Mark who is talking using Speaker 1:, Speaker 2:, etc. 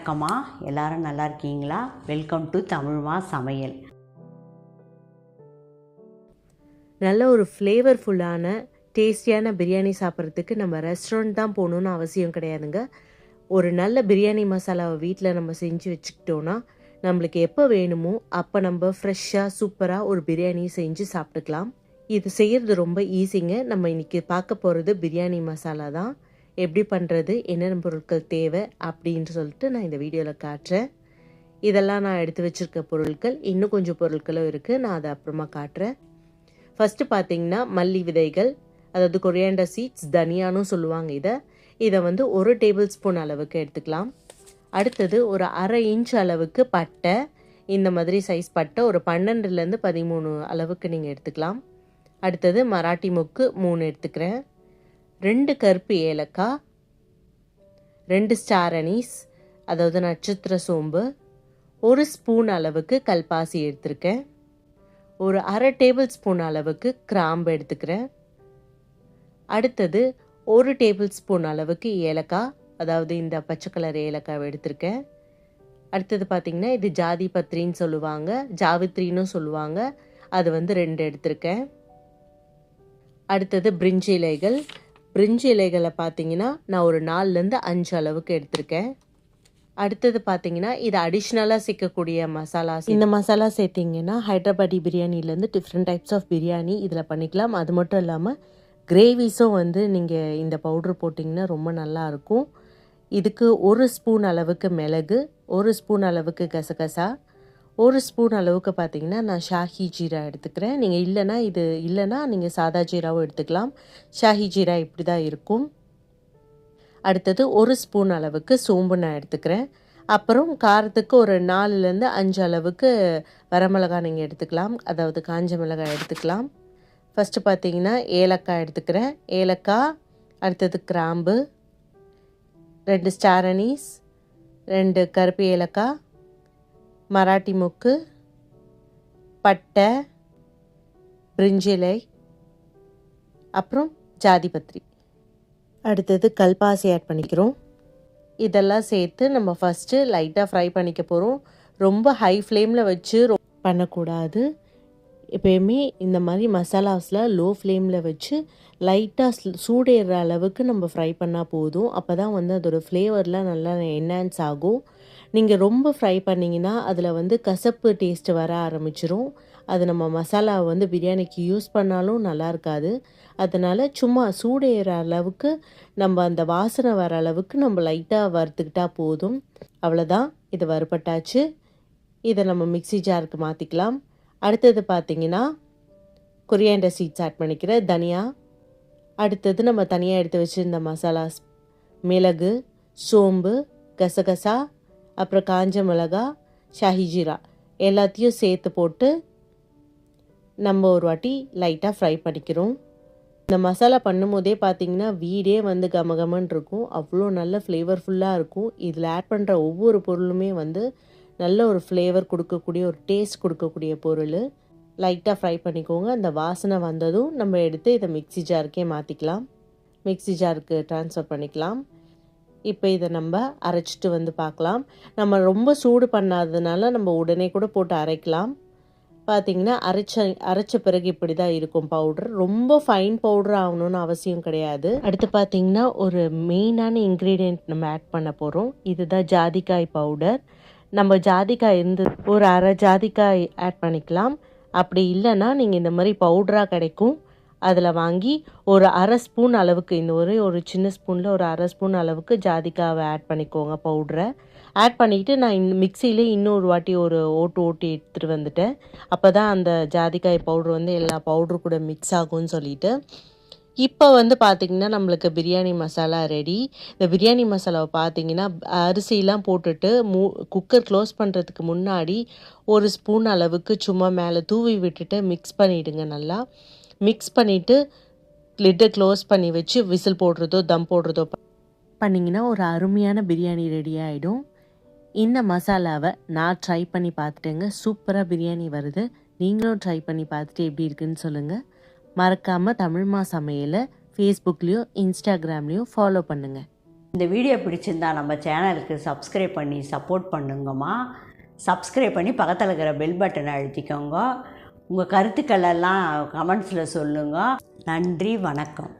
Speaker 1: வணக்கம்மா. எல்லாரும் நல்லா இருக்கீங்களா? வெல்கம் டு தமிழ்மா சமையல்
Speaker 2: நல்ல ஒரு ஃப்ளேவர்ஃபுல்லான டேஸ்டியான பிரியாணி சாப்பிட்றதுக்கு நம்ம ரெஸ்டாரண்ட் தான் போகணுன்னு அவசியம் கிடையாதுங்க. ஒரு நல்ல பிரியாணி மசாலாவை வீட்டில் நம்ம செஞ்சு வச்சுக்கிட்டோன்னா நம்மளுக்கு எப்போ வேணுமோ அப்போ நம்ம ஃப்ரெஷ்ஷாக சூப்பராக ஒரு பிரியாணி செஞ்சு சாப்பிட்டுக்கலாம். இது செய்கிறது ரொம்ப ஈஸிங்க நம்ம இன்றைக்கி பார்க்க போகிறது பிரியாணி மசாலா தான். எப்படி பண்ணுறது என்னென்ன பொருட்கள் தேவை அப்படின்னு சொல்லிட்டு நான் இந்த வீடியோவில் காட்டுறேன். இதெல்லாம் நான் எடுத்து வச்சுருக்க பொருட்கள் இன்னும் கொஞ்சம் பொருட்களும் இருக்குது நான் அதை அப்புறமா காட்டுறேன். ஃபஸ்ட்டு பார்த்தீங்கன்னா மல்லி விதைகள் அதாவது கொரியாண்டர் சீட்ஸ் தனியானும் சொல்லுவாங்க இதை. இதை வந்து ஒரு டேபிள் ஸ்பூன் அளவுக்கு எடுத்துக்கலாம். அடுத்தது ஒரு அரை இன்ச் அளவுக்கு பட்டை. இந்த மாதிரி சைஸ் பட்டை ஒரு பன்னெண்டுலேருந்து பதிமூணு அளவுக்கு நீங்கள் எடுத்துக்கலாம். அடுத்தது மராட்டி மொக்கு மூணு எடுத்துக்கிறேன். ரெண்டு கருப்பு ஏலக்காய் ரெண்டு ஸ்டார் அனீஸ் அதாவது நட்சத்திர சோம்பு ஒரு ஸ்பூன் அளவுக்கு கல்பாசி எடுத்திருக்கேன். ஒரு அரை டேபிள் ஸ்பூன் அளவுக்கு கிராம்பு எடுத்துக்கிறேன். அடுத்தது ஒரு டேபிள் ஸ்பூன் அளவுக்கு ஏலக்காய் அதாவது இந்த பச்சை கலர் ஏலக்காய் எடுத்திருக்கேன். அடுத்தது பார்த்திங்கன்னா இது ஜாதி பத்திரின்னு சொல்லுவாங்க ஜாவித்ரின்னு சொல்லுவாங்க அது வந்து ரெண்டு எடுத்திருக்கேன். அடுத்தது பிரிஞ்சி இலைகள் பிரிஞ்சு இலைகளை பார்த்தீங்கன்னா நான் ஒரு நாலுலேருந்து அஞ்சு அளவுக்கு எடுத்திருக்கேன். அடுத்தது பார்த்தீங்கன்னா இது அடிஷ்னலாக சேர்க்கக்கூடிய மசாலா இந்த மசாலா சேர்த்திங்கன்னா ஹைதராபாடி பிரியாணிலேருந்து டிஃப்ரெண்ட் டைப்ஸ் ஆஃப் பிரியாணி இதில் பண்ணிக்கலாம். அது மட்டும் இல்லாமல் கிரேவிஸும் வந்து நீங்கள் இந்த பவுட்ரு போட்டிங்கன்னா ரொம்ப நல்லாயிருக்கும். இதுக்கு ஒரு ஸ்பூன் அளவுக்கு மிளகு ஒரு ஸ்பூன் அளவுக்கு கசகசா ஒரு ஸ்பூன் அளவுக்கு பார்த்தீங்கன்னா நான் ஷாஹி ஜீரா எடுத்துக்கிறேன். நீங்கள் இல்லைன்னா இது இல்லைன்னா நீங்கள் சாதா ஜீராவும் எடுத்துக்கலாம். ஷாஹி ஜீரா இப்படி தான் இருக்கும். அடுத்தது ஒரு ஸ்பூன் அளவுக்கு சோம்பு நான் எடுத்துக்கிறேன். அப்புறம் காரத்துக்கு ஒரு நாலுலேருந்து அஞ்சு அளவுக்கு வரமிளகாய் நீங்கள் எடுத்துக்கலாம். அதாவது காஞ்ச மிளகாய் எடுத்துக்கலாம். ஃபஸ்ட்டு பார்த்தீங்கன்னா ஏலக்காய் எடுத்துக்கிறேன். ஏலக்காய் அடுத்தது கிராம்பு ரெண்டு ஸ்டார் அனீஸ் ரெண்டு கருப்பு ஏலக்காய் மராட்டி மொக்கு பட்டை பிரிஞ்சிலை அப்புறம் ஜாதிபத்ரி அடுத்தது கல்பாசி ஆட் பண்ணிக்கிறோம். இதெல்லாம் சேர்த்து நம்ம ஃபஸ்ட்டு லைட்டாக ஃப்ரை பண்ணிக்க போகிறோம் ரொம்ப ஹை ஃப்ளேமில் வச்சு ரொ- பண்ணக்கூடாது. எப்பயுமே இந்த மாதிரி மசாலாஸில் லோ ஃப்ளேமில் வச்சு லைட்டாக சூடேற அளவுக்கு நம்ம ஃப்ரை பண்ணால் போதும். அப்போ தான் வந்து அதோடய ஃப்ளேவர்லாம் நல்லா என்ஹான்ஸ் ஆகும். நீங்கள் ரொம்ப ஃப்ரை பண்ணிங்கன்னா அதில் வந்து கசப்பு டேஸ்ட்டு வர ஆரம்பிச்சிரும். அது நம்ம மசாலாவை வந்து பிரியாணிக்கு யூஸ் பண்ணாலும் நல்லா இருக்காது. அதனால் சும்மா சூடேற அளவுக்கு நம்ம அந்த வாசனை வர அளவுக்கு நம்ம லைட்டாக வறுத்துக்கிட்டா போதும். அவ்வளோதான் இது வறுபட்டாச்சு. இதை நம்ம மிக்ஸி ஜாருக்கு மாற்றிக்கலாம் அடுத்தது பார்த்தீங்கன்னா கொரியாண்டர் சீட்ஸ் ஆட் பண்ணிக்கிறேன் தனியா. அடுத்தது நம்ம தனியாக எடுத்து வச்சுருந்த மசாலாஸ் மிளகு சோம்பு கசகசா அப்புறம் காஞ்ச மிளகா ஷாஹி ஜீரா எல்லாத்தையும் சேர்த்து போட்டு நம்ம ஒரு வாட்டி லைட்டாக ஃப்ரை பண்ணிக்கிறோம். இந்த மசாலா பண்ணும்போதே பார்த்தீங்கன்னா வீடே வந்து கமகமன்னு இருக்கும். அவ்வளோ நல்ல ஃப்ளேவர்ஃபுல்லாக இருக்கும். இதில் ஆட் பண்ணுற ஒவ்வொரு பொருளுமே வந்து நல்ல ஒரு ஃப்ளேவர் கொடுக்கக்கூடிய ஒரு டேஸ்ட் கொடுக்கக்கூடிய பொருள். லைட்டாக ஃப்ரை பண்ணிக்கோங்க. அந்த வாசனை வந்ததும் நம்ம எடுத்து இதை மிக்ஸி ஜாருக்கே மாற்றிக்கலாம் மிக்ஸி ஜாருக்கு ட்ரான்ஸ்ஃபர் பண்ணிக்கலாம். இப்போ இதை நம்ம அரைச்சிட்டு வந்து பார்க்கலாம். நம்ம ரொம்ப சூடு பண்ணாததுனால நம்ம உடனே கூட போட்டு அரைக்கலாம். பார்த்திங்கன்னா அரைச்ச அரைச்ச பிறகு இப்படி தான் இருக்கும் பவுடர் ரொம்ப ஃபைன் பவுடர் ஆகணும்னு அவசியம் கிடையாது. அடுத்து பார்த்தீங்கன்னா ஒரு மெயினான இன்க்ரீடியன்ட் நம்ம ஆட் பண்ண போகிறோம் இதுதான் ஜாதிக்காய் பவுடர் நம்ம ஜாதிக்காய் இருந்து ஒரு அரை ஜாதிக்காய் ஆட் பண்ணிக்கலாம். அப்படி இல்லைன்னா நீங்கள் இந்த மாதிரி பவுடராக கிடைக்கும். அதில் வாங்கி ஒரு அரை ஸ்பூன் அளவுக்கு இந்த ஒரே ஒரு சின்ன ஸ்பூனில் ஒரு அரை ஸ்பூன் அளவுக்கு ஜாதிக்காவை ஆட் பண்ணிக்கோங்க பவுட்ரை ஆட் பண்ணிக்கிட்டு நான் இந்த மிக்சியிலே இன்னொரு வாட்டி ஒரு ஓட்டு ஓட்டி எடுத்துகிட்டு வந்துட்டேன். அப்போ தான் அந்த ஜாதிக்காய் பவுட்ரு வந்து எல்லா பவுட்ரு கூட மிக்ஸ் ஆகும்னு சொல்லிட்டு. இப்போ வந்து பார்த்திங்கன்னா நம்மளுக்கு பிரியாணி மசாலா ரெடி இந்த பிரியாணி மசாலாவை பார்த்தீங்கன்னா அரிசிலாம் போட்டுட்டு மூ குக்கர் க்ளோஸ் பண்ணுறதுக்கு முன்னாடி ஒரு ஸ்பூன் அளவுக்கு சும்மா மேலே தூவி விட்டுட்டு மிக்ஸ் பண்ணிவிடுங்க நல்லா. மிக்ஸ் பண்ணிவிட்டு லிட்டை க்ளோஸ் பண்ணி வச்சு விசில் போடுறதோ தம் போடுறதோ பண்ணிங்கன்னா ஒரு அருமையான பிரியாணி ரெடி ஆகிடும் இந்த மசாலாவை நான் ட்ரை பண்ணி பார்த்துட்டேங்க. சூப்பராக பிரியாணி வருது. நீங்களும் ட்ரை பண்ணி பார்த்துட்டு எப்படி இருக்குன்னு சொல்லுங்கள் மறக்காமல் தமிழ்மா சமையலை ஃபேஸ்புக்லேயும் இன்ஸ்டாகிராம்லேயும் ஃபாலோ பண்ணுங்கள்
Speaker 1: இந்த வீடியோ பிடிச்சிருந்தா நம்ம சேனலுக்கு சப்ஸ்கிரைப் பண்ணி சப்போர்ட் பண்ணுங்கம்மா. சப்ஸ்கிரைப் பண்ணி பக்கத்தில் இருக்கிற பெல் பட்டனை அழுத்திக்கோங்க. உங்கள் கருத்துக்கள் எல்லாம் கமெண்ட்ஸில் சொல்லுங்கள் நன்றி வணக்கம்.